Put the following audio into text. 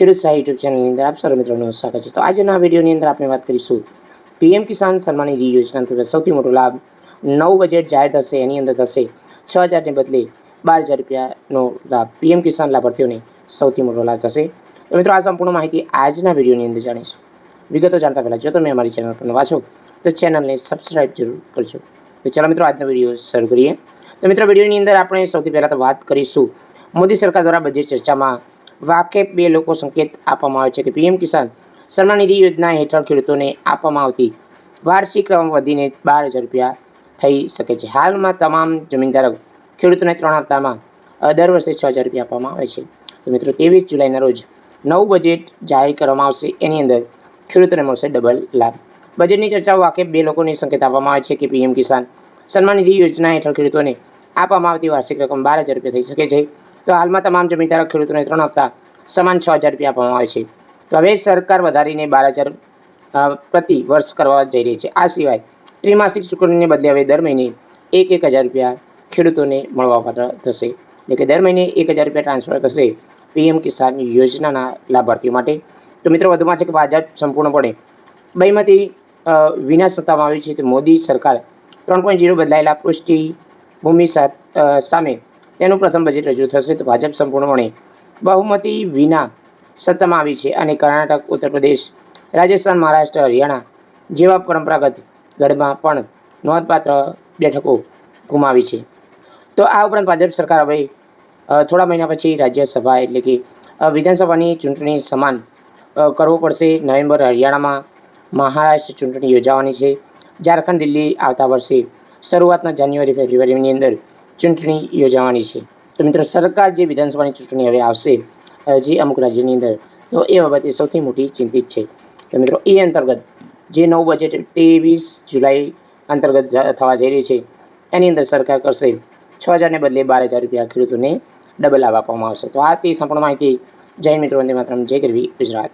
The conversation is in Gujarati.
ખેડૂત સાહેબ યુટ્યુબ ચેનલની અંદર આપ સર્વ મિત્રોનું સ્વાગત છે. તો આજના વિડીયોની અંદર આપણે વાત કરીશું પીએમ કિસાન સન્માન નિધિ યોજના અંતર્ગત સૌથી મોટો લાભ નવ બજેટ જાહેર થશે, એની અંદર થશે છ હજારને બદલે બાર હજાર રૂપિયાનો લાભ પીએમ કિસાન લાભાર્થીઓને સૌથી મોટો લાભ થશે. તો મિત્રો, આ સંપૂર્ણ માહિતી આજના વિડીયોની અંદર જાણીશું. વિગતો જાણતા પહેલાં, જો તમે અમારી ચેનલ પર નવા છો, તો ચેનલને સબસ્ક્રાઇબ જરૂર કરજો. તો ચાલો મિત્રો, આજનો વીડિયો શરૂ કરીએ. તો મિત્રો વિડીયોની અંદર આપણે સૌથી પહેલાં તો વાત કરીશું મોદી સરકાર દ્વારા બજેટ ચર્ચામાં વાકેફ બે લોકો સંકેત આપવામાં આવે છે કે પીએમ કિસાન સન્માન નિધિ યોજના હેઠળ ખેડૂતોને આપવામાં આવતી વાર્ષિક રકમ વધીને બાર હજાર રૂપિયા થઈ શકે છે. હાલમાં તમામ જમીનધારક ખેડૂતોને ત્રણ હપ્તામાં દર વર્ષે છ હજાર રૂપિયા આપવામાં આવે છે. તો મિત્રો, ત્રેવીસ જુલાઈના રોજ નવું બજેટ જાહેર કરવામાં આવશે. એની અંદર ખેડૂતોને મળશે ડબલ લાભ. બજેટની ચર્ચાઓ વાકેફ બે લોકોને સંકેત આપવામાં આવે છે કે પીએમ કિસાન સન્માન નિધિ યોજના હેઠળ ખેડૂતોને આપવામાં આવતી વાર્ષિક રકમ બાર હજાર રૂપિયા થઈ શકે છે. તો હાલમાં તમામ જમીનદારો ખેડૂતોને ત્રણ હપ્તા સમાન છ હજાર રૂપિયા આપવામાં આવે છે. તો હવે સરકાર વધારીને બાર હજાર પ્રતિ વર્ષ કરવા જઈ રહી છે. આ સિવાય ત્રિમાસિક ચૂકવણીને બદલે હવે દર મહિને એક એક હજાર રૂપિયા ખેડૂતોને મળવાપાત્ર થશે. એટલે કે દર મહિને એક હજાર રૂપિયા ટ્રાન્સફર થશે પીએમ કિસાન યોજનાના લાભાર્થીઓ માટે. તો મિત્રો વધુમાં છે કે ભાજપ સંપૂર્ણપણે બહીમાંથી અ, વિના સત્તામાં આવ્યું છે તો મોદી સરકાર ત્રણ પોઈન્ટ જીરો બદલાયેલા પૃષ્ટિ ભૂમિ સા- સામે તેનું પ્રથમ બજેટ રજૂ થશે તો ભાજપ સંપૂર્ણપણે બહુમતી વિના સત્તામાં આવી છે અને કર્ણાટક ઉત્તર પ્રદેશ રાજસ્થાન, મહારાષ્ટ્ર, હરિયાણા જેવા પરંપરાગત ગઢમાં પણ નોંધપાત્ર બેઠકો ગુમાવી છે. તો આ ઉપરાંત ભાજપ સરકાર હવે થોડા મહિના પછી રાજ્યસભા એટલે કે વિધાનસભાની ચૂંટણી સમાન કરવો પડશે. નવેમ્બર હરિયાણામાં મહારાષ્ટ્ર ચૂંટણી યોજાવાની છે. ઝારખંડ દિલ્હી આવતા વર્ષે શરૂઆતના જાન્યુઆરી, ફેબ્રુઆરીની અંદર ચૂંટણી યોજાવાની છે. તો મિત્રો, સરકાર જે વિધાનસભાની ચૂંટણી હવે આવશે હજી અમુક રાજ્યની અંદર, તો એ બાબતે સૌથી મોટી ચિંતિત છે. તો મિત્રો, એ અંતર્ગત જે નવું બજેટ ત્રેવીસ જુલાઈ અંતર્ગત થવા જઈ રહી છે, એની અંદર સરકાર કરશે છ હજારને બદલે બાર હજાર રૂપિયા ખેડૂતોને ડબલ લાભ આપવામાં આવશે. તો આ તે સંપૂર્ણ માહિતી જય મિત્રો, વંદે માત્ર જય ગરવી ગુજરાત.